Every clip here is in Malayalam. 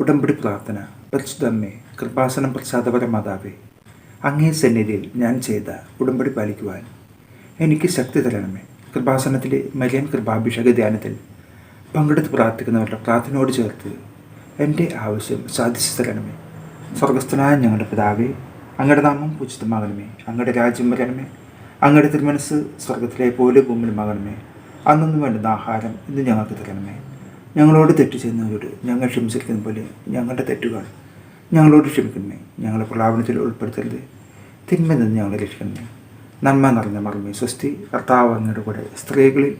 ഉടമ്പടി പ്രാർത്ഥന പരിശുദ്ധമ്മേ കൃപാസനം പ്രസാദപര മാതാവേ അങ്ങേ സന്നിധിയിൽ ഞാൻ ചെയ്ത ഉടമ്പടി പാലിക്കുവാൻ എനിക്ക് ശക്തി തരണമേ. കൃപാസനത്തിലെ മരിയൻ കൃപാഭിഷേക ധ്യാനത്തിൽ പങ്കെടുത്ത് പ്രാർത്ഥിക്കുന്നവരുടെ പ്രാർത്ഥനയോട് ചേർത്ത് എന്റെ ആവശ്യം സാധിച്ചു തരണമേ. സ്വർഗസ്ഥനായ ഞങ്ങളുടെ പിതാവേ അങ്ങയുടെ നാമം ഉചിതമാകണമേ അങ്ങയുടെ രാജ്യം വരണമേ. അങ്ങയുടെ തിരുമനസ് സ്വർഗത്തിലെ പോലെ ഭൂമിയിലുമാകണമേ. അന്നൊന്നും വേണ്ടുന്ന ആഹാരം ഇന്ന് ഞങ്ങൾക്ക് തരണമേ. ഞങ്ങളോട് തെറ്റ് ചെയ്യുന്നവരോട് ഞങ്ങൾ ക്ഷമിച്ചിരിക്കുന്ന പോലെ ഞങ്ങളുടെ തെറ്റുകൾ ഞങ്ങളോട് ക്ഷമിക്കണമേ. ഞങ്ങളെ പ്രലാപനത്തിൽ ഉൾപ്പെടുത്തരുത്. തിന്മ നിന്ന് ഞങ്ങളെ രക്ഷിക്കണമേ. നന്മ നിറഞ്ഞ മറമേ സ്വസ്തി കർത്താവ് അങ്ങയുടെ കൂടെ സ്ത്രീകളിൽ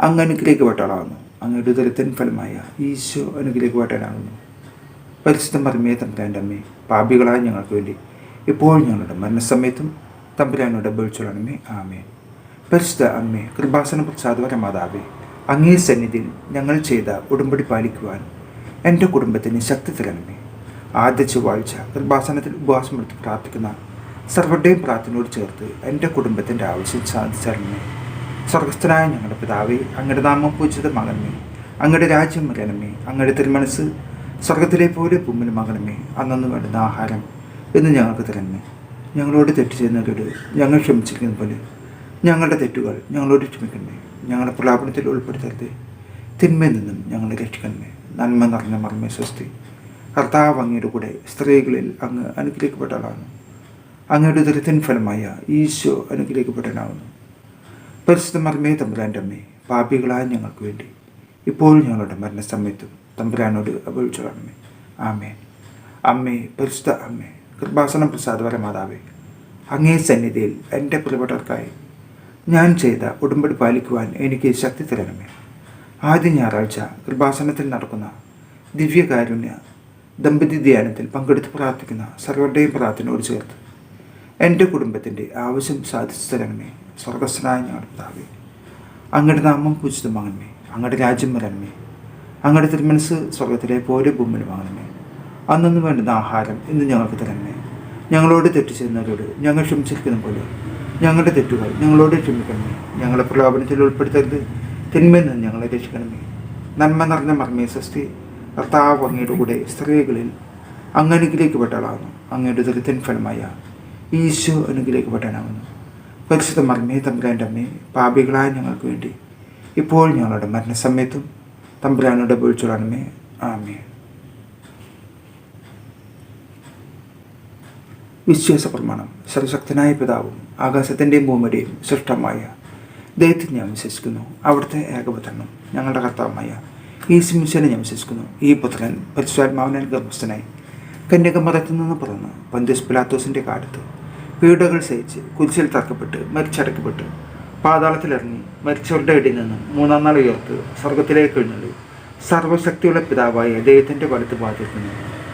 അങ്ങ് അനുഗ്രഹിക്കപ്പെട്ടവളാകുന്നു അങ്ങയുടെ ദുരിതൻ ഫലമായ ഈശോ അനുഗ്രഹിക്കപ്പെട്ടവനാകുന്നു പരിശുദ്ധ മറിമേ തമ്പുരാന്റെ അമ്മേ പാപികളായ ഞങ്ങൾക്ക് വേണ്ടി ഇപ്പോൾ ഞങ്ങളുടെ മരണസമയത്തും തമ്പുരാനോട് ബഹിച്ചോളണമേ ആമേ പരിശുദ്ധ അമ്മേ കൃപാസന പ്രസാദപര മാതാവേ അങ്ങേ സന്നിധിയിൽ ഞങ്ങൾ ചെയ്ത ഉടമ്പടി പാലിക്കുവാൻ എന്റെ കുടുംബത്തിന് ശക്തി തരണമേ. ആദ്യ ചൊവ്വാഴ്ച കൃപാസനത്തിൽ ഉപവാസമെടുത്ത് പ്രാർത്ഥിക്കുന്ന സർവരുടെയും പ്രാർത്ഥനയോട് ചേർത്ത് എന്റെ കുടുംബത്തിന്റെ ആവശ്യം സാധിച്ചറിഞ്ഞേ. സ്വർഗസ്ഥനായ ഞങ്ങളുടെ പിതാവെ അങ്ങയുടെ നാമം പൂജിതമാകണമേ. അങ്ങയുടെ രാജ്യം വരണമേ. അങ്ങയുടെ തിരുമനസ് സ്വർഗത്തിലെ പോലെ ഭൂമിയിലുമാകണമേ അന്നു വേണ്ടുന്ന ആഹാരം എന്ന് ഞങ്ങൾക്ക് തരണമേ. ഞങ്ങളോട് തെറ്റ് ചെയ്യുന്നവരോട് ഞങ്ങൾ ക്ഷമിച്ചിരിക്കുന്ന പോലെ ഞങ്ങളുടെ തെറ്റുകൾ ഞങ്ങളോട് ക്ഷമിക്കണമേ. ഞങ്ങളുടെ പ്രലാപനത്തിൽ ഉൾപ്പെടുത്തരുത്. തിന്മയിൽ നിന്നും ഞങ്ങളെ രക്ഷിക്കണമേ. നന്മ നിറഞ്ഞ മർമ്മേ സ്വസ്തി. കർത്താവ് അങ്ങയുടെ കൂടെ സ്ത്രീകളിൽ അങ്ങ് അനുഗ്രഹിക്കപ്പെട്ടവളാണ്. അങ്ങയുടെ ദുരിതൻ ഫലമായ ഈശോ അനുഗ്രഹിക്കപ്പെട്ടനാവുന്നു പരിശുദ്ധ മർമ്മേ തമ്പുരാന്റെ അമ്മേ പാപികളായ ഞങ്ങൾക്ക് വേണ്ടി ഇപ്പോൾ ഞങ്ങളുടെ മരണസമയത്തും തമ്പുരാനോട് അപേക്ഷിച്ചു കാണമേ ആമേ അമ്മേ പരിശുദ്ധ അമ്മേ കൃപാസനം പ്രസാദപര മാതാവേ അങ്ങേ സന്നിധിയിൽ എന്റെ പ്രിയപ്പെട്ടവർക്കായി ഞാൻ ചെയ്ത ഉടമ്പടി പാലിക്കുവാൻ എനിക്ക് ശക്തി തരണമേ. ആദ്യ ഞായറാഴ്ച കൃപാസനത്തിൽ നടക്കുന്ന ദിവ്യകാരുണ്യ ദമ്പതി ധ്യാനത്തിൽ പങ്കെടുത്ത് പ്രാർത്ഥിക്കുന്ന സർവരുടെയും പ്രാർത്ഥനയോട് ചേർത്ത്. എന്റെ കുടുംബത്തിന്റെ ആവശ്യം സാധിച്ചു തരണമേ സ്വർഗസ്നായ പിതാവേ അങ്ങയുടെ നാമം പൂജിതമാകണമേ അങ്ങയുടെ രാജ്യം വരണമേ. അങ്ങയുടെ തിരുമനസ് സ്വർഗത്തിലെ പോലെ ഭൂമിയിലുമാകണമേ അന്നൊന്നും വേണ്ടുന്ന ആഹാരം ഇന്ന് ഞങ്ങൾക്ക് തരണമേ. ഞങ്ങളോട് തെറ്റ് ചെയ്യുന്നവരോട് ഞങ്ങൾ ക്ഷമിച്ചിരിക്കുന്ന പോലെ ഞങ്ങളുടെ തെറ്റുകൾ ഞങ്ങളോട് ക്ഷമിക്കണമേ. ഞങ്ങളെ പ്രലോഭനത്തിൽ ഉൾപ്പെടുത്തരുത്. തിന്മയിൽ നിന്ന് ഞങ്ങളെ രക്ഷിക്കണമേ. നന്മ നിറഞ്ഞ മർമ്മേ സൃഷ്ടി. കർത്താവ് അങ്ങയുടെ കൂടെ സ്ത്രീകളിൽ അങ്ങ് പെട്ടാളാകുന്നു അങ്ങയുടെ ദുരിതൻ ഫലമായ ഈശോ അനുഗ്രഹിക്കപ്പെട്ടവനാകുന്നു. പരിശുദ്ധ മർമ്മേ തമ്പുരാന്റെ അമ്മേ പാപികളായ ഞങ്ങൾക്ക് വേണ്ടി ഇപ്പോൾ ഞങ്ങളുടെ മരണസമയത്തും തമ്പുരാനോട് ഉപയോഗിച്ചോളണമേ ആമേ വിശ്വാസ പ്രമാണം സർവശക്തനായ പിതാവും ആകാശത്തിന്റെയും ഭൂമിയുടെയും സൃഷ്ടമായ ദൈവത്തിൽ ഞാൻ വിശ്വസിക്കുന്നു. അവിടുത്തെ ഏകപുത്രനും ഞങ്ങളുടെ കർത്താവുമായ ഈ സിംസനെ ഞാൻ വിശ്വസിക്കുന്നു. ഈ പുത്രൻ പരിശുദ്ധാത്മാവിനെ ഗർഭസ്ഥനായി. കന്യകമതത്തിൽ നിന്ന് പിറന്ന് പന്ത്യസ് പിലാത്തോസിന്റെ കാലത്ത് പീഡകൾ സഹിച്ച് കുരിശിൽ തറക്കപ്പെട്ട് മരിച്ചടക്കപ്പെട്ട് പാതാളത്തിലിറങ്ങി മരിച്ചവരുടെ ഇടയിൽ നിന്നും മൂന്നാം നാൾ ഉയർത്ത് സ്വർഗത്തിലേക്ക് എഴുന്നള്ളി. സർവശക്തിയുള്ള പിതാവായ ദൈവത്തിന്റെ വലത്ത് ബാധിക്കുന്നു